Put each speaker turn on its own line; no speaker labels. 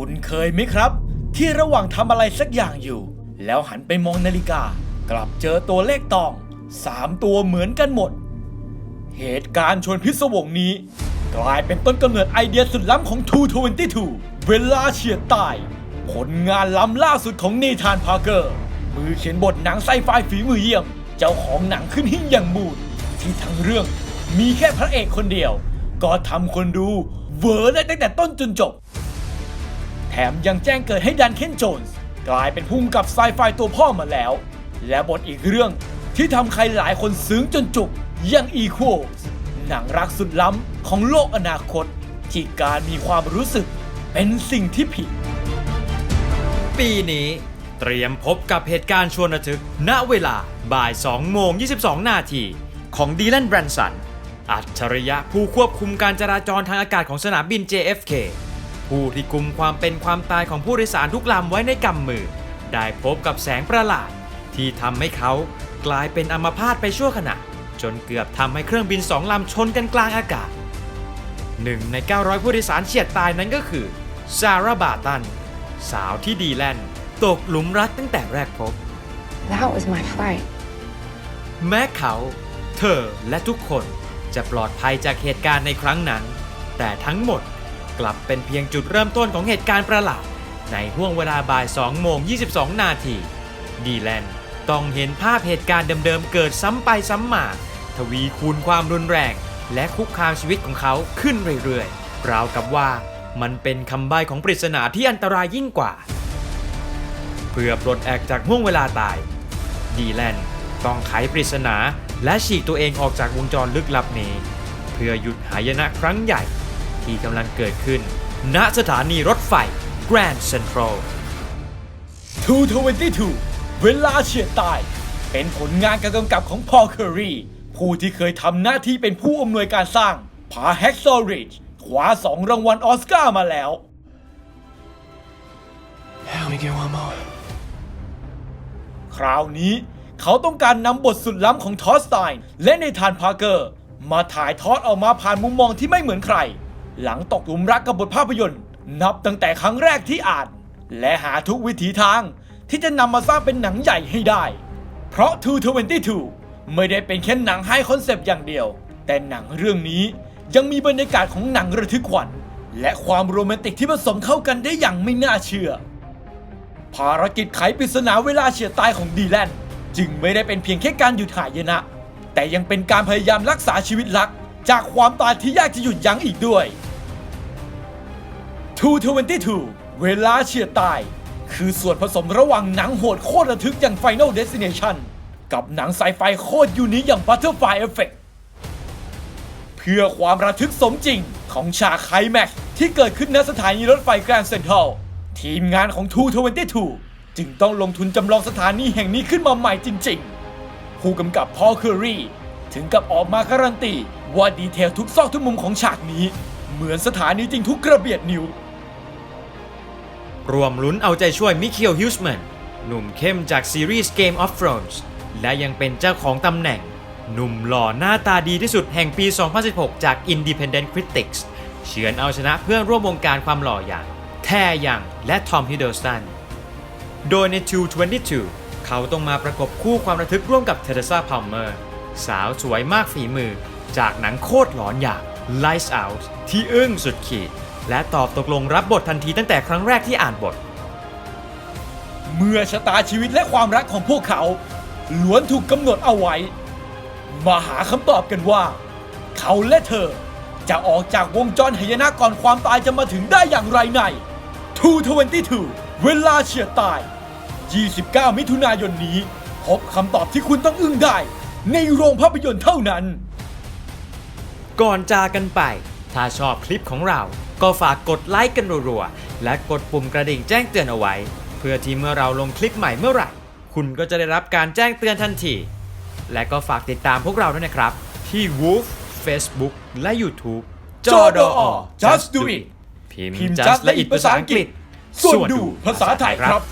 คุณเคยไหมครับ ที่ระหว่างทำอะไรสักอย่างอยู่ แล้วหันไปมองนาฬิกา กลับเจอตัวเลขตองสามตัวเหมือนกันหมด เหตุการณ์ชวนพิศวงนี้ กลายเป็นต้นกำเนิดไอเดียสุดล้ำของ 222 เวลาเฉียดตาย ผลงานล้ำล่าสุดของเนธานพาร์เกอร์ มือเขียนบทหนังไซไฟฝีมือเยี่ยม เจ้าของหนังขึ้นหิ่งอย่างบูดที่ทั้งเรื่องมีแค่พระเอกคนเดียว ก็ทำคนดูเวอร์ได้ตั้งแต่ต้นจนจบ มยังแจ้งเกิดให้ดันเคนโจนส์กลายเป็นพุ่มกับไซไฟตัวพ่อมาแล้ว และบทอีกเรื่องที่ทำใครหลายคนซึ้งจนจุกยัง Equal หนังรักสุดล้ำของโลกอนาคต ที่การมีความรู้สึกเป็นสิ่งที่ผิด
ปีนี้เตรียมพบกับเหตุการณ์ชวนระทึก ณเวลาบ่าย2โมง22 นาทีของดีแลนแบรนสัน อัจฉริยะผู้ควบคุมการจราจรทางอากาศของสนามบิน JFK ผู้ที่กุมความเป็นความตายของผู้โดยสารทุกลำไว้ในกำมือ ได้พบกับแสงประหลาด ที่ทำให้เขากลายเป็นอัมพาตไปชั่วขณะ จนเกือบทำให้เครื่องบินสองลำชนกันกลางอากาศหนึ่งใน 900 ผู้โดยสารเฉียดตายนั้นก็คือซาร่าบาตัน สาวที่ดีแลนด์ตกหลุมรักตั้งแต่แรกพบ
That was my fight.
แม้เขา เธอและทุกคนจะปลอดภัยจากเหตุการณ์ในครั้งนั้น แต่ทั้งหมด กลับเป็นเพียงจุดเริ่มต้นของเหตุการณ์ประหลาดในห่วงเวลาบ่าย 2 โมง 22 นาที ดีแลนต้องเห็นภาพเหตุการณ์เดิมๆเกิดซ้ำไปซ้ำมา ทวีคูณความรุนแรง และคุกคามชีวิตของเขาขึ้นเรื่อยๆ ราวกับว่ามันเป็นคำใบ้ของปริศนาที่อันตรายยิ่งกว่า เพื่อปลดแอกจากห่วงเวลาตาย ดีแลนต้องไขปริศนาและฉีกตัวเองออกจากวงจรลึกลับนี้ เพื่อหยุดหายนะครั้งใหญ่ ที่กำลังเกิดขึ้น ณสถานีรถไฟ Grand Central
222 เวลาเฉียดตาย เป็นผลงานการกำกับของพอลเคอรีผู้ที่เคยทำหน้าที่เป็นผู้อำนวยการสร้างพาแฮกซอริดคว้าสองรางวัลออสการ์มาแล้ว
Let me get one more.
คราวนี้เขาต้องการนำบทสุดล้ำของทอสไตน์และในธานพาร์เกอร์ มาถ่ายทอดออกมาผ่านมุมมองที่ไม่เหมือนใคร หลังตกหลุมรักกับบทภาพยนตร์ นับตั้งแต่ครั้งแรกที่อ่าน และหาทุกวิถีทางที่จะนำมาสร้างเป็นหนังใหญ่ให้ได้ เพราะ 222 ไม่ได้เป็นแค่หนังให้คอนเซปต์อย่างเดียว แต่หนังเรื่องนี้ยังมีบรรยากาศของหนังระทึกขวัญและความโรแมนติกที่ผสมเข้ากันได้อย่างไม่น่าเชื่อ ภารกิจไขปริศนาเวลาเฉียดตายของดีแลนจึงไม่ได้เป็นเพียงแค่การหยุดหายนะ แต่ยังเป็นการพยายามรักษาชีวิตรัก จากความตายที่ยากจะหยุดยั้งอีกด้วย 222 เวลาเฉียดตาย คือส่วนผสมระหว่างหนังโหดโคตรระทึกอย่าง Final Destination กับหนังไซไฟโคตรยูนิอย่าง Butterfly Effect เพื่อความระทึกสมจริงของฉากไคลแม็กซ์ที่เกิดขึ้นณสถานีรถไฟแกรนด์เซ็นทรัลทีมงานของ 222 จึงต้องลงทุนจำลองสถานีแห่งนี้ขึ้นมาใหม่จริง ๆ ผู้กำกับพอลเคอรีถึงกับออกมาการันตีว่าดีเทลทุกซอกทุกมุมของฉากนี้ เหมือนสถานีจริงทุกกระเบียดนิ้ว
รวมลุ้นเอาใจช่วยมิเคียลฮิวส์แมนหนุ่มเข้มจากซีรีส์ Game of Thrones และยังเป็นเจ้าของตำแหน่ง หนุ่มหล่อหน้าตาดีที่สุดแห่งปี 2016 จาก Independent Critics เฉือนเอาชนะเพื่อนร่วมวงการความหล่ออย่าง แท่ยังและทอมฮิดเดิลสันโดยใน 222 เขาต้องมาประกบคู่ความระทึกร่วมกับเทเรซาพาลเมอร์ สาวสวยมากฝีมือ จากหนังโคตรหลอนอย่าง Lights Out ที่อึ้งสุดขีด และตอบตกลงรับบททันทีตั้งแต่ครั้งแรกที่อ่านบท
เมื่อชะตาชีวิตและความรักของพวกเขาล้วนถูกกำหนดเอาไว้ มาหาคำตอบกันว่า เขาและเธอจะออกจากวงจรหายนะก่อนความตายจะมาถึงได้อย่างไรใน 222 เวลาเฉียดตาย 29 มิถุนายนนี้ พบคำตอบที่คุณต้องอึ้งได้ ในโรงภาพยนตร์เท่านั้น
ก่อนจากกันไป ถ้าชอบคลิปของเรา ก็ฝากกดไลค์กันรัวๆ และกดปุ่มกระดิ่งแจ้งเตือนเอาไว้ เพื่อที่เมื่อเราลงคลิปใหม่เมื่อไหร่ คุณก็จะได้รับการแจ้งเตือนทันที และก็ฝากติดตามพวกเราด้วยนะครับ ที่ Wolf Facebook และ YouTube
จอดอ Just Do It
พิมพ์
พิมพ์
Just
just
และ It ภาษาอังกฤษ
ส่วนดูภาษาไทยครับ